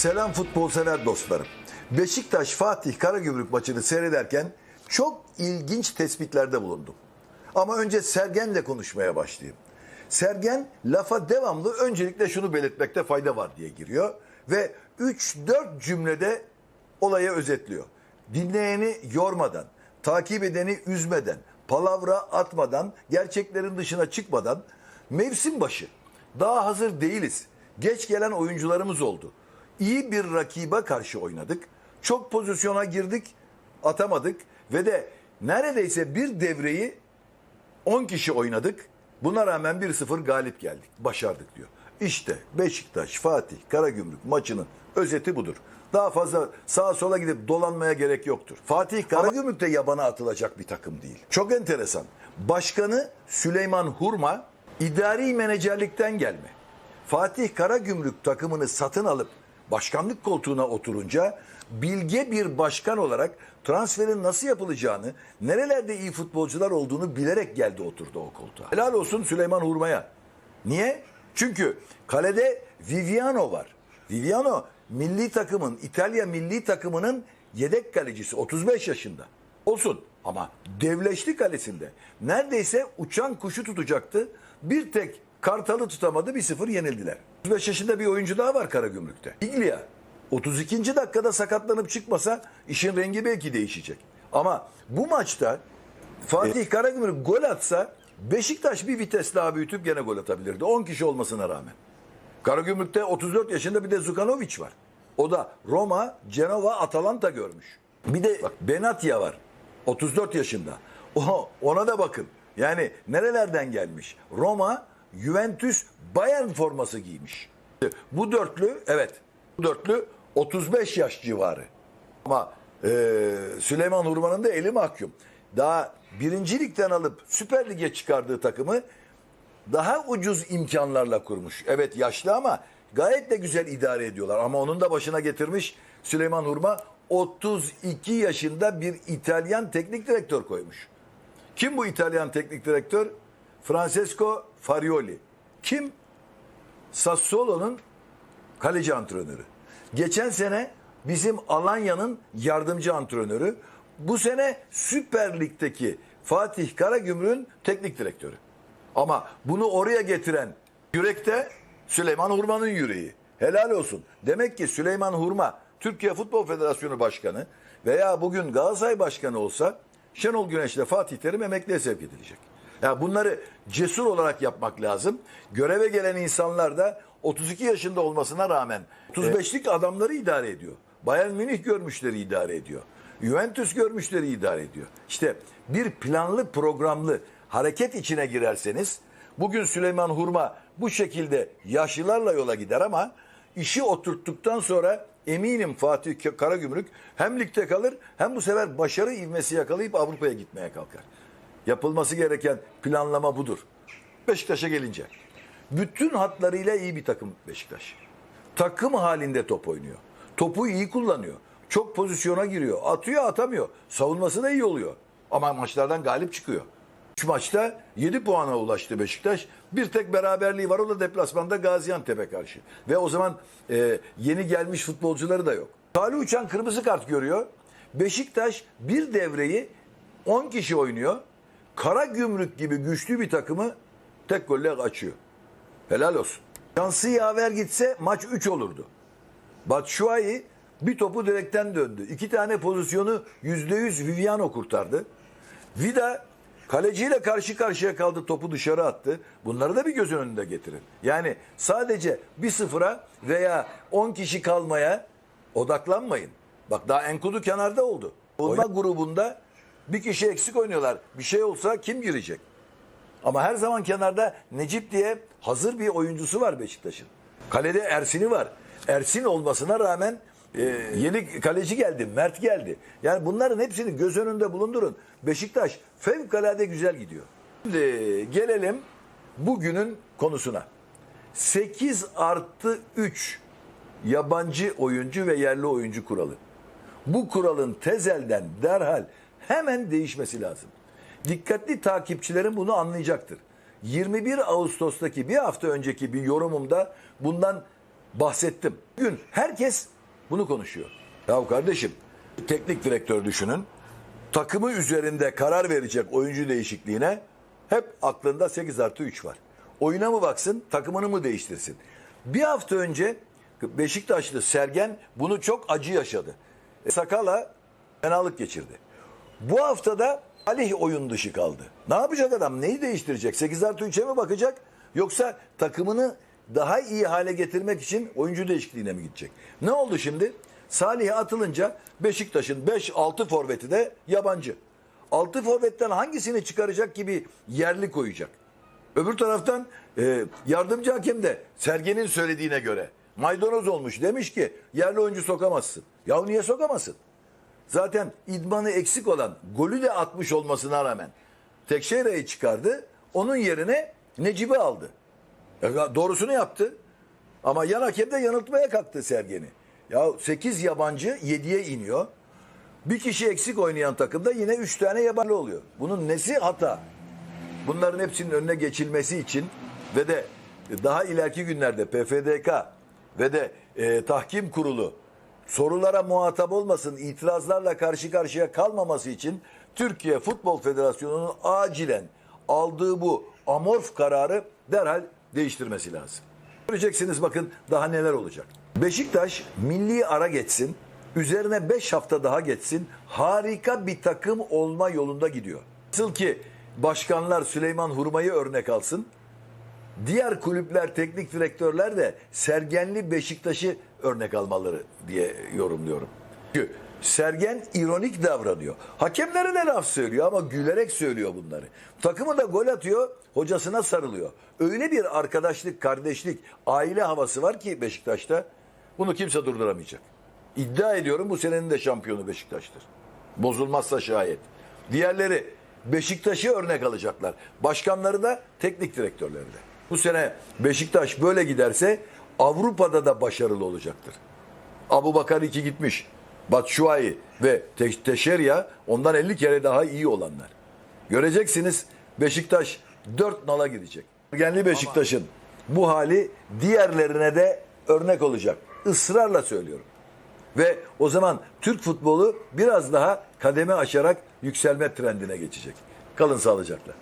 Selam futbol sever dostlarım. Beşiktaş Fatih Karagümrük maçını seyrederken çok ilginç tespitlerde bulundum. Ama önce Sergen'le konuşmaya başlayayım. Sergen lafa devamlı öncelikle şunu belirtmekte fayda var diye giriyor ve 3-4 cümlede olayı özetliyor. Dinleyeni yormadan, takip edeni üzmeden, palavra atmadan, gerçeklerin dışına çıkmadan mevsim başı daha hazır değiliz. Geç gelen oyuncularımız oldu. İyi bir rakibe karşı oynadık. Çok pozisyona girdik, atamadık ve de neredeyse bir devreyi 10 kişi oynadık. Buna rağmen 1-0 galip geldik. Başardık diyor. İşte Beşiktaş, Fatih, Karagümrük maçının özeti budur. Daha fazla sağa sola gidip dolanmaya gerek yoktur. Fatih Karagümrük de yabana atılacak bir takım değil. Çok enteresan. Başkanı Süleyman Hurma idari menajerlikten gelme. Fatih Karagümrük takımını satın alıp başkanlık koltuğuna oturunca bilge bir başkan olarak transferin nasıl yapılacağını, nerelerde iyi futbolcular olduğunu bilerek geldi oturdu o koltuğa. Helal olsun Süleyman Hurma'ya. Niye? Çünkü kalede Viviano var. Viviano milli takımın, İtalya milli takımının yedek kalecisi 35 yaşında. Olsun ama devleşti kalesinde. Neredeyse uçan kuşu tutacaktı. Bir tek Kartal'ı tutamadı 1-0 yenildiler. 35 yaşında bir oyuncu daha var Karagümrük'te. Iglia. 32. dakikada sakatlanıp çıkmasa işin rengi belki değişecek. Ama bu maçta Fatih Karagümrük gol atsa Beşiktaş bir vites daha büyütüp gene gol atabilirdi. 10 kişi olmasına rağmen. Karagümrük'te 34 yaşında bir de Zukanovic var. O da Roma, Cenova, Atalanta görmüş. Bir de Benatia var. 34 yaşında. O, ona da bakın. Yani nerelerden gelmiş? Roma, Juventus, Bayern forması giymiş. Bu dörtlü, evet. Bu dörtlü 35 yaş civarı. Ama e, Süleyman Hurman'ın da eli mahkum. Daha birincilikten alıp Süper Lig'e çıkardığı takımı daha ucuz imkanlarla kurmuş. Evet yaşlı ama gayet de güzel idare ediyorlar. Ama onun da başına getirmiş Süleyman Hurma 32 yaşında bir İtalyan teknik direktör koymuş. Kim bu İtalyan teknik direktör? Francesco Farioli. Kim? Sassuolo'nun kaleci antrenörü. Geçen sene bizim Alanya'nın yardımcı antrenörü. Bu sene Süper Lig'deki Fatih Karagümrük'ün teknik direktörü. Ama bunu oraya getiren yürekte Süleyman Hurma'nın yüreği. Helal olsun. Demek ki Süleyman Hurma Türkiye Futbol Federasyonu Başkanı veya bugün Galatasaray Başkanı olsa Şenol Güneş'le Fatih Terim emekliye sevk edilecek. Ya bunları cesur olarak yapmak lazım. Göreve gelen insanlar da 32 yaşında olmasına rağmen 35'lik adamları idare ediyor. Bayern Münih görmüşleri idare ediyor. Juventus görmüşleri idare ediyor. İşte bir planlı programlı hareket içine girerseniz bugün Süleyman Hurma bu şekilde yaşlılarla yola gider ama işi oturttuktan sonra eminim Fatih Karagümrük hem ligde kalır hem bu sefer başarı ivmesi yakalayıp Avrupa'ya gitmeye kalkar. Yapılması gereken planlama budur. Beşiktaş'a gelince bütün hatlarıyla iyi bir takım Beşiktaş. Takım halinde top oynuyor. Topu iyi kullanıyor. Çok pozisyona giriyor. Atıyor atamıyor. Savunması da iyi oluyor. Ama maçlardan galip çıkıyor. 3 maçta 7 puana ulaştı Beşiktaş. Bir tek beraberliği var o da deplasmanda Gaziantep'e karşı. Ve o zaman e, yeni gelmiş futbolcuları da yok. Salih Uçan kırmızı kart görüyor. Beşiktaş bir devreyi 10 kişi oynuyor. Kara Gümrük gibi güçlü bir takımı tek golle açıyor. Helal olsun. Şansı yaver gitse maç 3 olurdu. Batshuayi bir topu direkten döndü. İki tane pozisyonu %100 Viviano kurtardı. Vida kaleciyle karşı karşıya kaldı topu dışarı attı. Bunları da bir göz önünde getirin. Yani sadece bir sıfıra veya 10 kişi kalmaya odaklanmayın. Bak daha Enkudu kenarda oldu. Oyna grubunda bir kişi eksik oynuyorlar. Bir şey olsa kim girecek? Ama her zaman kenarda Necip diye hazır bir oyuncusu var Beşiktaş'ın. Kalede Ersin'i var. Ersin olmasına rağmen e, yeni kaleci geldi, Mert geldi. Yani bunların hepsini göz önünde bulundurun. Beşiktaş fevkalade güzel gidiyor. Şimdi gelelim bugünün konusuna. 8 artı 3 yabancı oyuncu ve yerli oyuncu kuralı. Bu kuralın tezelden derhal hemen değişmesi lazım. Dikkatli takipçilerin bunu anlayacaktır. 21 Ağustos'taki bir hafta önceki bir yorumumda bundan bahsettim. Bugün herkes bunu konuşuyor. Ya kardeşim teknik direktör düşünün. Takımı üzerinde karar verecek oyuncu değişikliğine hep aklında 8 artı 3 var. Oyuna mı baksın takımını mı değiştirsin? Bir hafta önce Beşiktaşlı Sergen bunu çok acı yaşadı. Sakala fenalık geçirdi. Bu haftada Salih oyun dışı kaldı. Ne yapacak adam? Neyi değiştirecek? 8 artı 3'e mi bakacak? Yoksa takımını daha iyi hale getirmek için oyuncu değişikliğine mi gidecek? Ne oldu şimdi? Salih atılınca Beşiktaş'ın 5-6 forveti de yabancı. 6 forvetten hangisini çıkaracak gibi yerli koyacak? Öbür taraftan e, yardımcı hakem de Sergen'in söylediğine göre maydanoz olmuş. Demiş ki yerli oyuncu sokamazsın. Ya niye sokamazsın? Zaten idmanı eksik olan golü de atmış olmasına rağmen Tekşehir'i çıkardı. Onun yerine Necip'i aldı. Ya doğrusunu yaptı. Ama yan hakem de yanıltmaya kalktı Sergen'i. Ya 8 yabancı 7'ye iniyor. Bir kişi eksik oynayan takımda yine 3 tane yabancı oluyor. Bunun nesi hata? Bunların hepsinin önüne geçilmesi için ve de daha ileriki günlerde PFDK ve de e, tahkim kurulu sorulara muhatap olmasın, itirazlarla karşı karşıya kalmaması için Türkiye Futbol Federasyonu'nun acilen aldığı bu amorf kararı derhal değiştirmesi lazım. Göreceksiniz bakın daha neler olacak. Beşiktaş milli ara geçsin, üzerine 5 hafta daha geçsin, harika bir takım olma yolunda gidiyor. Nasıl ki başkanlar Süleyman Hurmay'ı örnek alsın, diğer kulüpler, teknik direktörler de Sergenli Beşiktaş'ı örnek almaları diye yorumluyorum. Çünkü Sergen ironik davranıyor. Hakemlere de laf söylüyor ama gülerek söylüyor bunları. Takımı da gol atıyor, hocasına sarılıyor. Öyle bir arkadaşlık, kardeşlik, aile havası var ki Beşiktaş'ta bunu kimse durduramayacak. İddia ediyorum bu senenin de şampiyonu Beşiktaş'tır. Bozulmazsa şayet. Diğerleri Beşiktaş'ı örnek alacaklar. Başkanları da teknik direktörleri de. Bu sene Beşiktaş böyle giderse Avrupa'da da başarılı olacaktır. Abu Bakar iki gitmiş. Batshuayi ve Te- Teşerya ondan 50 kere daha iyi olanlar. Göreceksiniz Beşiktaş 4 nala gidecek. Genli Beşiktaş'ın bu hali diğerlerine de örnek olacak. Israrla söylüyorum. Ve o zaman Türk futbolu biraz daha kademe aşarak yükselme trendine geçecek. Kalın sağlıcakla.